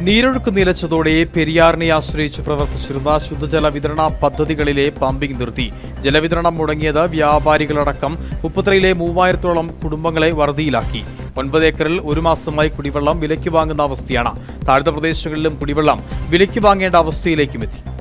നീരൊഴുക്ക് നിലച്ചതോടെ പെരിയാറിനെ ആശ്രയിച്ച് പ്രവർത്തിച്ചിരുന്ന ശുദ്ധജല വിതരണ പദ്ധതികളിലെ പമ്പിംഗ് നിർത്തി. ജലവിതരണം മുടങ്ങിയത് വ്യാപാരികളടക്കം ഉപ്പുത്രയിലെ മൂവായിരത്തോളം കുടുംബങ്ങളെ വറുതിയിലാക്കി. ഒൻപത് ഏക്കറിൽ ഒരു മാസമായി കുടിവെള്ളം വിലയ്ക്ക് വാങ്ങുന്ന അവസ്ഥയാണ്. താഴ്ന്ന പ്രദേശങ്ങളിലും കുടിവെള്ളം വിലയ്ക്ക് വാങ്ങേണ്ട അവസ്ഥയിലേക്കും എത്തി.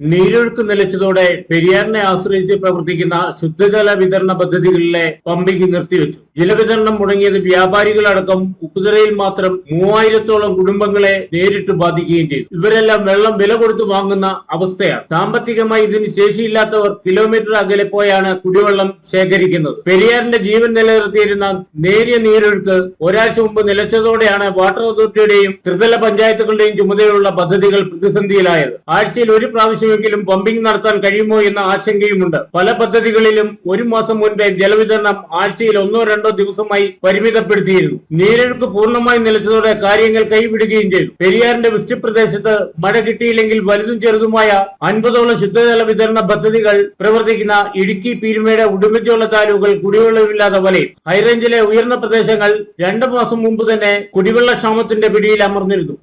നീരൊഴുക്ക് നിലച്ചതോടെ പെരിയാറിനെ ആശ്രയിച്ച് പ്രവർത്തിക്കുന്ന ശുദ്ധജല വിതരണ പദ്ധതികളിലെ പമ്പിംഗ് നിർത്തിവെച്ചു. ജലവിതരണം മുടങ്ങിയത് വ്യാപാരികളടക്കം ഉക്കുതറയിൽ മാത്രം മൂവായിരത്തോളം കുടുംബങ്ങളെ നേരിട്ട് ബാധിക്കുകയും ചെയ്തു. ഇവരെല്ലാം വെള്ളം വില കൊടുത്ത് വാങ്ങുന്ന അവസ്ഥയാണ്. സാമ്പത്തികമായി ഇതിന് ശേഷിയില്ലാത്തവർ കിലോമീറ്റർ അകലെ പോയാണ് കുടിവെള്ളം ശേഖരിക്കുന്നത്. പെരിയാറിന്റെ ജീവൻ നിലനിർത്തിയിരുന്ന നേരിയ നീരൊഴുക്ക് ഒരാഴ്ച മുമ്പ് നിലച്ചതോടെയാണ് വാട്ടർ അതോറിറ്റിയുടെയും ത്രിതല പഞ്ചായത്തുകളുടെയും ചുമതലയുള്ള പദ്ധതികൾ പ്രതിസന്ധിയിലായത്. ആഴ്ചയിൽ ഒരു പ്രാവശ്യമെങ്കിലും പമ്പിംഗ് നടത്താൻ കഴിയുമോ എന്ന ആശങ്കയുമുണ്ട്. പല പദ്ധതികളിലും ഒരു മാസം മുൻപേ ജലവിതരണം ആഴ്ചയിൽ ഒന്നോ രണ്ടോ ദിവസമായി പരിമിതപ്പെടുത്തിയിരുന്നു. നീരൊഴുക്ക് പൂർണമായി നിലച്ചതോടെ കാര്യങ്ങൾ കൈവിടുകയും ചെയ്തു. പെരിയാറിന്റെ വൃഷ്ടിപ്രദേശത്ത് മഴ കിട്ടിയില്ലെങ്കിൽ വലുതും ചെറുതുമായ അൻപതോളം ശുദ്ധജല വിതരണ പദ്ധതികൾ പ്രവർത്തിക്കുന്ന ഇടുക്കി പീരുമേട് ഉടുമ്പൻചോല താലൂക്കുകൾ കുടിവെള്ളമില്ലാതെ വലയും ഹൈറേഞ്ചിലെ ഉയർന്ന പ്രദേശങ്ങൾ രണ്ടു മാസം മുമ്പ് തന്നെ കുടിവെള്ള ക്ഷാമത്തിന്റെ പിടിയിൽ അമർന്നിരുന്നു.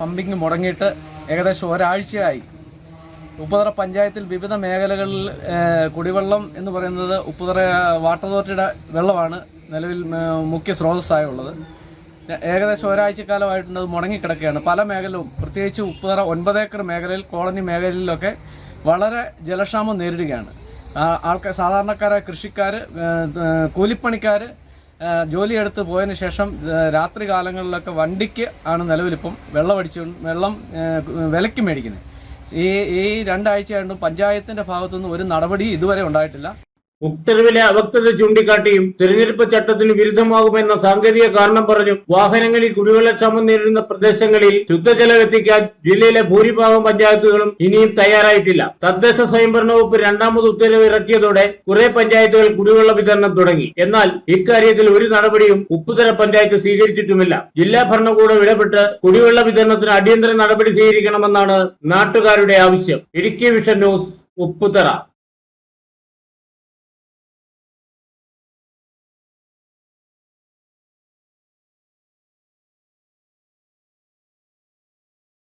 പമ്പിംഗ് മുടങ്ങിയിട്ട് ഏകദേശം ഒരാഴ്ചയായി. ഉപ്പുതറ പഞ്ചായത്തിൽ വിവിധ മേഖലകളിൽ കുടിവെള്ളം എന്ന് പറയുന്നത് ഉപ്പുതറ വാട്ടർ അതോറിറ്റിയുടെ വെള്ളമാണ് നിലവിൽ മുഖ്യ സ്രോതസ്സായ ഉള്ളത്. ഏകദേശം ഒരാഴ്ചക്കാലമായിട്ടുണ്ട് മുടങ്ങിക്കിടക്കുകയാണ്. പല മേഖലയും പ്രത്യേകിച്ച് ഉപ്പുതറ ഒൻപത് ഏക്കർ മേഖലയിൽ കോളനി മേഖലയിലൊക്കെ വളരെ ജലക്ഷാമം നേരിടുകയാണ്. ആൾക്കാർ സാധാരണക്കാരായ കൃഷിക്കാർ കൂലിപ്പണിക്കാർ ജോലിയെടുത്ത് പോയതിന് ശേഷം രാത്രി കാലങ്ങളിലൊക്കെ വണ്ടിക്ക് ആണ് നിലവിലിപ്പം വെള്ളം അടിച്ചു വെള്ളം വിലയ്ക്ക് മേടിക്കുന്നത്. ഈ ഈ രണ്ടാഴ്ചയായിട്ടും പഞ്ചായത്തിന്റെ ഭാഗത്തുനിന്ന് ഒരു നടപടി ഇതുവരെ ഉണ്ടായിട്ടില്ല. ഉത്തരവിലെ അവക്തത ചൂണ്ടിക്കാട്ടിയും തിരഞ്ഞെടുപ്പ് ചട്ടത്തിന് വിരുദ്ധമാകുമെന്ന സാങ്കേതിക കാരണം പറഞ്ഞു വാഹനങ്ങളിൽ കുടിവെള്ളക്ഷാമം നേരിടുന്ന പ്രദേശങ്ങളിൽ ശുദ്ധജലം എത്തിക്കാൻ ജില്ലയിലെ ഭൂരിഭാഗം പഞ്ചായത്തുകളും ഇനിയും തയ്യാറായിട്ടില്ല. തദ്ദേശ സ്വയംഭരണ വകുപ്പ് രണ്ടാമത് ഉത്തരവ് ഇറക്കിയതോടെ കുറെ പഞ്ചായത്തുകൾ കുടിവെള്ള വിതരണം തുടങ്ങി. എന്നാൽ ഇക്കാര്യത്തിൽ ഒരു നടപടിയും ഉപ്പുതര പഞ്ചായത്ത് സ്വീകരിച്ചിട്ടുമില്ല. ജില്ലാ ഭരണകൂടം ഇടപെട്ട് കുടിവെള്ള വിതരണത്തിന് അടിയന്തര നടപടി സ്വീകരിക്കണമെന്നാണ് നാട്ടുകാരുടെ ആവശ്യം. Idukki vision news Upputhara.